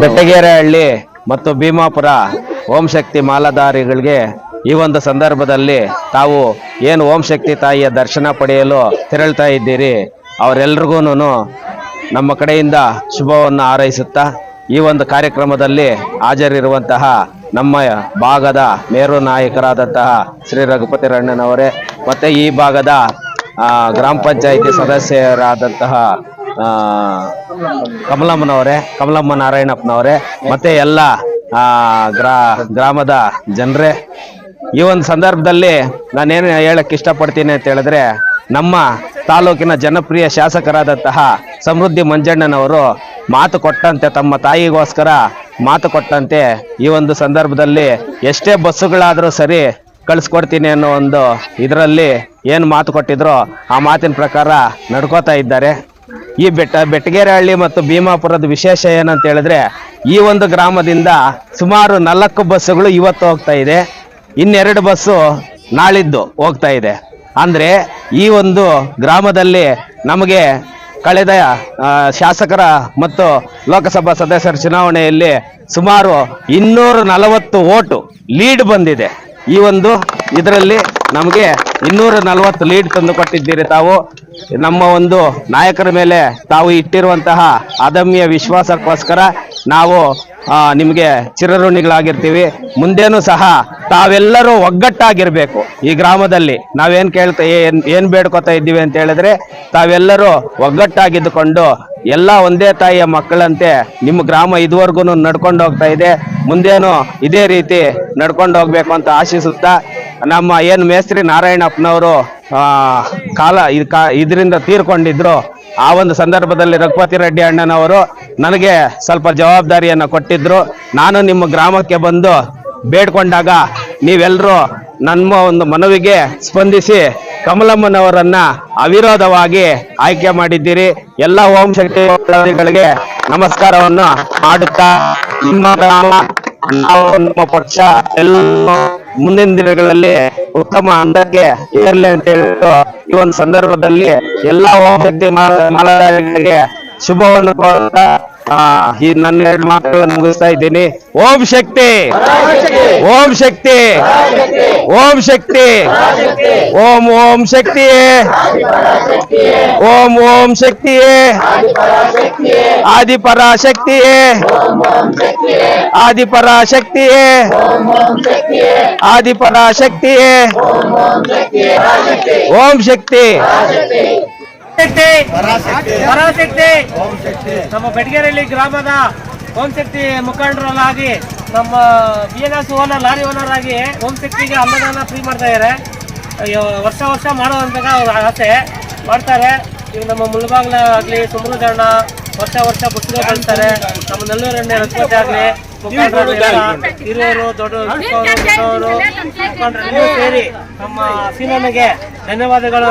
ಬೆಟ್ಟಗೆರೆಹಳ್ಳಿ ಮತ್ತು ಭೀಮಾಪುರ ಓಂ ಶಕ್ತಿ ಮಾಲಾಧಾರಿಗಳಿಗೆ ಈ ಒಂದು ಸಂದರ್ಭದಲ್ಲಿ ತಾವು ಏನು ಓಂ ಶಕ್ತಿ ತಾಯಿಯ ದರ್ಶನ ಪಡೆಯಲು ತೆರಳ್ತಾ ಇದ್ದೀರಿ ಅವರೆಲ್ರಿಗೂ ನಮ್ಮ ಕಡೆಯಿಂದ ಶುಭವನ್ನು ಹಾರೈಸುತ್ತಾ ಈ ಒಂದು ಕಾರ್ಯಕ್ರಮದಲ್ಲಿ ಹಾಜರಿರುವಂತಹ ನಮ್ಮ ಭಾಗದ ಮೇರು ನಾಯಕರಾದಂತಹ ಶ್ರೀ ರಘುಪತಿ ರಣ್ಣನವರೇ, ಮತ್ತು ಈ ಭಾಗದ ಗ್ರಾಮ ಪಂಚಾಯಿತಿ ಸದಸ್ಯರಾದಂತಹ ಕಮಲಮ್ಮನವರೇ ಕಮಲಮ್ಮ ನಾರಾಯಣಪ್ಪನವರೇ ಮತ್ತೆ ಎಲ್ಲ ಗ್ರಾ, ಗ್ರಾಮದ ಜನರೇ. ಈ ಒಂದು ಸಂದರ್ಭದಲ್ಲಿ ನಾನೇನು ಹೇಳಕ್ ಇಷ್ಟಪಡ್ತೀನಿ ಅಂತ ಹೇಳಿದ್ರೆ, ನಮ್ಮ ತಾಲೂಕಿನ ಜನಪ್ರಿಯ ಶಾಸಕರಾದಂತಹ ಸಮೃದ್ಧಿ ಮಂಜಣ್ಣನವರು ಮಾತು ಕೊಟ್ಟಂತೆ, ತಮ್ಮ ತಾಯಿಗೋಸ್ಕರ ಮಾತು ಕೊಟ್ಟಂತೆ ಈ ಒಂದು ಸಂದರ್ಭದಲ್ಲಿ ಎಷ್ಟೇ ಬಸ್ಸುಗಳಾದರೂ ಸರಿ ಕಳಿಸ್ಕೊಡ್ತೀನಿ ಅನ್ನೋ ಒಂದು ಇದರಲ್ಲಿ ಏನು ಮಾತು ಕೊಟ್ಟಿದ್ರೋ ಆ ಮಾತಿನ ಪ್ರಕಾರ ನಡ್ಕೋತಾ ಇದ್ದಾರೆ. ಈ ಬೆಟ್ಟ ಬೆಟ್ಟಗೆರೆಹಳ್ಳಿ ಮತ್ತು ಭೀಮಾಪುರದ ವಿಶೇಷ ಏನಂತ ಹೇಳಿದ್ರೆ ಈ ಒಂದು ಗ್ರಾಮದಿಂದ ಸುಮಾರು ನಾಲ್ಕು ಬಸ್ಸುಗಳು ಇವತ್ತು ಹೋಗ್ತಾ ಇದೆ. ಇನ್ನೆರಡು ಬಸ್ಸು ನಾಳಿದ್ದು ಹೋಗ್ತಾ ಇದೆ. ಅಂದ್ರೆ ಈ ಒಂದು ಗ್ರಾಮದಲ್ಲಿ ನಮಗೆ ಕಳೆದ ಶಾಸಕರ ಮತ್ತು ಲೋಕಸಭಾ ಸದಸ್ಯರ ಚುನಾವಣೆಯಲ್ಲಿ ಸುಮಾರು ಇನ್ನೂರ ನಲವತ್ತು ಓಟು ಲೀಡ್ ಬಂದಿದೆ. ಈ ಒಂದು ಇದರಲ್ಲಿ ನಮಗೆ ಇನ್ನೂರ ನಲವತ್ತು ಲೀಡ್ ತಂದು ಕೊಟ್ಟಿದ್ದೀರಿ ತಾವು. ನಮ್ಮ ಒಂದು ನಾಯಕರ ಮೇಲೆ ತಾವು ಇಟ್ಟಿರುವಂತಹ ಅದಮ್ಯ ವಿಶ್ವಾಸಕ್ಕೋಸ್ಕರ ನಾವು ನಿಮಗೆ ಚಿರಋಣಿಗಳಾಗಿರ್ತೀವಿ. ಮುಂದೇನೂ ಸಹ ತಾವೆಲ್ಲರೂ ಒಗ್ಗಟ್ಟಾಗಿರಬೇಕು ಈ ಗ್ರಾಮದಲ್ಲಿ. ನಾವೇನು ಕೇಳ್ತಾ, ಏನ್ ಏನ್ ಬೇಡ್ಕೊತಾ ಇದ್ದೀವಿ ಅಂತ ಹೇಳಿದ್ರೆ ತಾವೆಲ್ಲರೂ ಒಗ್ಗಟ್ಟಾಗಿದ್ದುಕೊಂಡು ಎಲ್ಲ ಒಂದೇ ತಾಯಿಯ ಮಕ್ಕಳಂತೆ ನಿಮ್ಮ ಗ್ರಾಮ ಇದುವರೆಗೂ ನಡ್ಕೊಂಡು ಹೋಗ್ತಾ ಇದೆ. ಮುಂದೇನು ಇದೇ ರೀತಿ ನಡ್ಕೊಂಡು ಹೋಗ್ಬೇಕು ಅಂತ ಆಶಿಸುತ್ತಾ ನಮ್ಮ ಏನು ಮೇಸ್ತ್ರಿ ನಾರಾಯಣಪ್ಪನವರು ಕಾಲ ಇದರಿಂದ ತೀರ್ಕೊಂಡಿದ್ರು, ಆ ಒಂದು ಸಂದರ್ಭದಲ್ಲಿ ರಘುಪತಿ ರೆಡ್ಡಿ ಅಣ್ಣನವರು ನನಗೆ ಸ್ವಲ್ಪ ಜವಾಬ್ದಾರಿಯನ್ನ ಕೊಟ್ಟಿದ್ರು. ನಾನು ನಿಮ್ಮ ಗ್ರಾಮಕ್ಕೆ ಬಂದು ಬೇಡ್ಕೊಂಡಾಗ ನೀವೆಲ್ಲರೂ ನಮ್ಮ ಒಂದು ಮನವಿಗೆ ಸ್ಪಂದಿಸಿ ಕಮಲಮ್ಮನವರನ್ನ ಅವಿರೋಧವಾಗಿ ಆಯ್ಕೆ ಮಾಡಿದ್ದೀರಿ. ಎಲ್ಲ ಓಂ ಶಕ್ತಿಗಳಿಗೆ ನಮಸ್ಕಾರವನ್ನು ಮಾಡುತ್ತಾ ನಿಮ್ಮ ಗ್ರಾಮ ನಾವು ನಮ್ಮ ಪಕ್ಷ ಎಲ್ಲ ಮುಂದಿನ ದಿನಗಳಲ್ಲಿ ಉತ್ತಮ ಅಂದಕ್ಕೆ ಇರಲಿ ಅಂತ ಹೇಳ್ಬಿಟ್ಟು ಈ ಒಂದು ಸಂದರ್ಭದಲ್ಲಿ ಎಲ್ಲ ಓಂ ಶಕ್ತಿ ಮಾಲ- ಮಾಲಾಧಾರಿಗಳಿಗೆ ಶುಭವನ್ನು ಕೋರುತ್ತಾ ಆ, ಈ ನನ್ನ ಎರಡು ಮಾತುಗಳನ್ನು ಮುಗಿಸ್ತಾ ಇದ್ದೀನಿ. ಓಂ ಶಕ್ತಿ. ಓಂ ಶಕ್ತಿ. ಓಂ ಶಕ್ತಿ. ಓಂ ಓಂ ಶಕ್ತಿಯೇ. ಓಂ ಓಂ ಶಕ್ತಿಯೇ. ಆದಿಪರಾಶಕ್ತಿಯೇ ಆದಿಪರಾಶಕ್ತಿಯೇ ಆದಿಪರಾಶಕ್ತಿಯೇ ಓಂ ಶಕ್ತಿ. ಶಕ್ತಿ. ಪರಾಶಕ್ತಿ ನಮ್ಮ ಬೆಟಗೇರಹಳ್ಳಿ ಗ್ರಾಮದ ಓಂ ಶಕ್ತಿ ಮುಖಂಡರಲ್ಲಾಗಿ ನಮ್ಮ B N S owner lorry owner ಆಗಿ ಓಂ ಶಕ್ತಿಗೆ ಅನ್ನದಾನ ಫ್ರೀ ಮಾಡ್ತಾ ಇದ್ದಾರೆ ವರ್ಷ ವರ್ಷ ಮಾಡುವಂತ ಆಸೆ ಮಾಡ್ತಾರೆ. ಈಗ ನಮ್ಮ ಮುಳಬಾಗ್ಲ ಆಗ್ಲಿ ಸುಮೃದಣ್ಣ ವರ್ಷ ವರ್ಷ ಪುಸ್ತಕ ಕಳಿಸ್ತಾರೆ ನಮ್ಮ ನೆಲ್ಲೂರಣ್ಣೆ ರಸ್ಪತಿ ಆಗ್ಲಿ ಹಿರಿಯರು ದೊಡ್ಡವರು ಮುಖಂಡರು ಸೇರಿ ನಮ್ಮ ಸೀನನಿಗೆ ಧನ್ಯವಾದಗಳು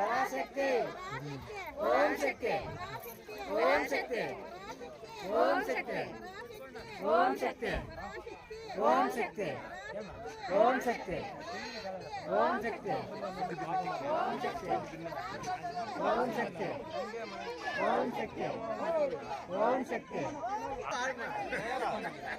పరాశక్తి ఓం శక్తి ఓం శక్తి ఓం శక్తి ఓం శక్తి ఓం శక్తి ఓం శక్తి ఓం శక్తి ఓం శక్తి ఓం శక్తి ఓం శక్తి ఓం శక్తి